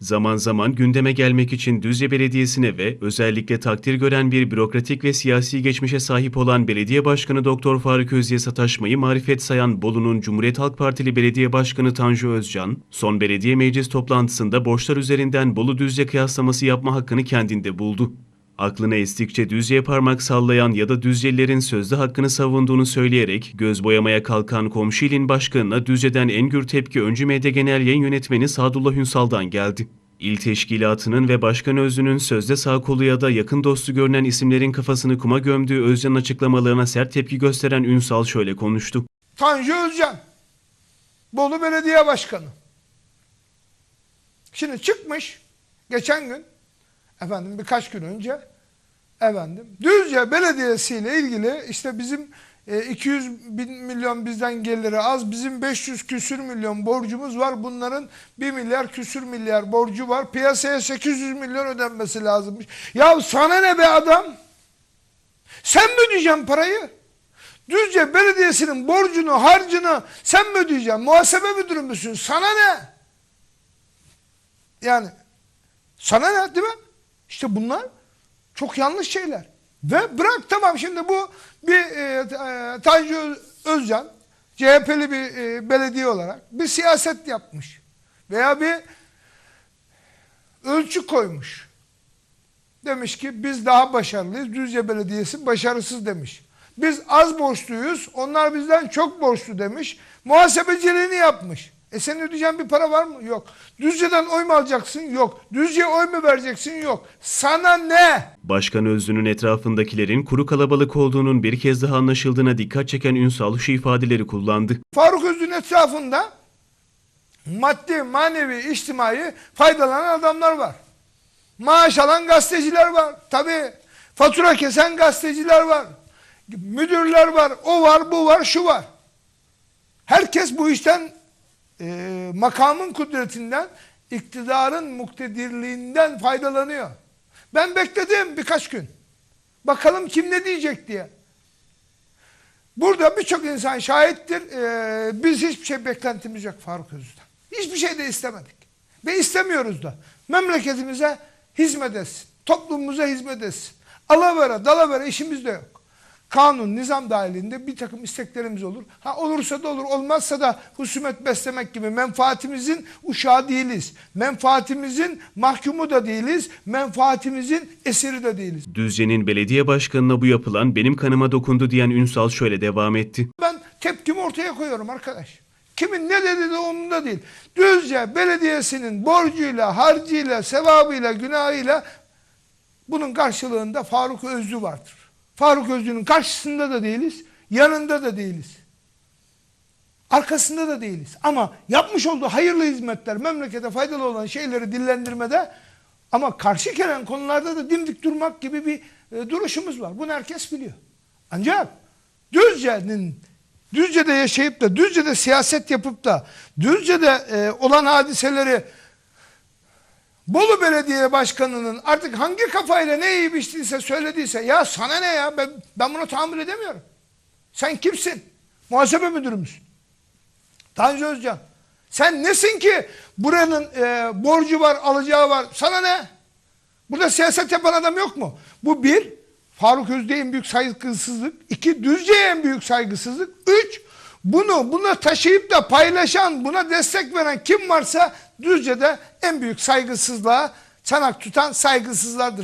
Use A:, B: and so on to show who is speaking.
A: Zaman zaman gündeme gelmek için Düzce Belediyesi'ne ve özellikle takdir gören bir bürokratik ve siyasi geçmişe sahip olan Belediye Başkanı Doktor Faruk Özye sataşmayı marifet sayan Bolu'nun Cumhuriyet Halk Partili Belediye Başkanı Tanju Özcan, son belediye meclis toplantısında borçlar üzerinden Bolu Düzce kıyaslaması yapma hakkını kendinde buldu. Aklına estikçe Düzce'ye parmak sallayan ya da Düzcelilerin sözde hakkını savunduğunu söyleyerek göz boyamaya kalkan komşu ilin başkanına Düzce'den en gür tepki Öncü Medya Genel Yayın Yönetmeni Sadullah Ünsal'dan geldi. İl teşkilatının ve başkan özünün sözde sağ kolu ya da yakın dostu görünen isimlerin kafasını kuma gömdüğü Özcan'ın açıklamalarına sert tepki gösteren Ünsal şöyle konuştu.
B: Tanju Özcan. Bolu Belediye Başkanı. Şimdi çıkmış geçen gün efendim birkaç gün önce efendim Düzce Belediyesi ile ilgili işte bizim e, 200 bin milyon bizden geliri az bizim 500 küsür milyon borcumuz var bunların 1 milyar küsür milyar borcu var piyasaya 800 milyon ödenmesi lazımmış. Ya sana ne be adam? Sen mi ödeyeceksin parayı? Düzce Belediyesi'nin borcunu, harcını sen mi ödeyeceksin? Muhasebe müdürü müsün? Sana ne? Yani sana ne değil mi? İşte bunlar çok yanlış şeyler. Ve bırak tamam şimdi bu bir e, e, Tanju Özcan CHP'li bir e, belediye olarak bir siyaset yapmış. Veya bir ölçü koymuş. Demiş ki biz daha başarılıyız. Düzce Belediyesi başarısız demiş. Biz az borçluyuz. Onlar bizden çok borçlu demiş. Muhasebeciliğini yapmış. E senin ödeyeceğin bir para var mı? Yok. Düzce'den oy mu alacaksın? Yok. Düzce'ye oy mu vereceksin? Yok. Sana ne?
A: Başkan Özlü'nün etrafındakilerin kuru kalabalık olduğunun bir kez daha anlaşıldığına dikkat çeken Ünsal şu ifadeleri kullandı.
B: Faruk Özgür'ün etrafında maddi, manevi, içtimai faydalanan adamlar var. Maaş alan gazeteciler var. Tabii fatura kesen gazeteciler var. Müdürler var. O var, bu var, şu var. Herkes bu işten e, makamın kudretinden, iktidarın muktedirliğinden faydalanıyor. Ben bekledim birkaç gün. Bakalım kim ne diyecek diye. Burada birçok insan şahittir. Ee, biz hiçbir şey beklentimiz yok Faruk Özü'den. Hiçbir şey de istemedik. Ve istemiyoruz da. Memleketimize hizmet etsin. Toplumumuza hizmet etsin. Alavera, dalavera işimiz de yok. Kanun, nizam dahilinde bir takım isteklerimiz olur. Ha olursa da olur, olmazsa da husumet beslemek gibi menfaatimizin uşağı değiliz. Menfaatimizin mahkumu da değiliz. Menfaatimizin esiri de değiliz.
A: Düzce'nin belediye başkanına bu yapılan benim kanıma dokundu diyen Ünsal şöyle devam etti.
B: Ben tepkimi ortaya koyuyorum arkadaş. Kimin ne dediği de umurumda değil. Düzce Belediyesi'nin borcuyla, harcıyla, sevabıyla, günahıyla bunun karşılığında Faruk Özlü vardır. Faruk Özlü'nün karşısında da değiliz, yanında da değiliz. Arkasında da değiliz. Ama yapmış olduğu hayırlı hizmetler, memlekete faydalı olan şeyleri dillendirmede ama karşı gelen konularda da dimdik durmak gibi bir e, duruşumuz var. Bunu herkes biliyor. Ancak Düzce'nin Düzce'de yaşayıp da Düzce'de siyaset yapıp da Düzce'de e, olan hadiseleri Bolu Belediye Başkanı'nın artık hangi kafayla ne yiyip içtiyse söylediyse ya sana ne ya ben, ben buna tahammül edemiyorum. Sen kimsin? Muhasebe müdürü müsün? Tanju Özcan. Sen nesin ki buranın e, borcu var, alacağı var. Sana ne? Burada siyaset yapan adam yok mu? Bu bir, Faruk Özde'ye en büyük saygısızlık. iki Düzce'ye en büyük saygısızlık. Üç, bunu buna taşıyıp da paylaşan, buna destek veren kim varsa Düzce'de en büyük saygısızlığa çanak tutan saygısızlardır.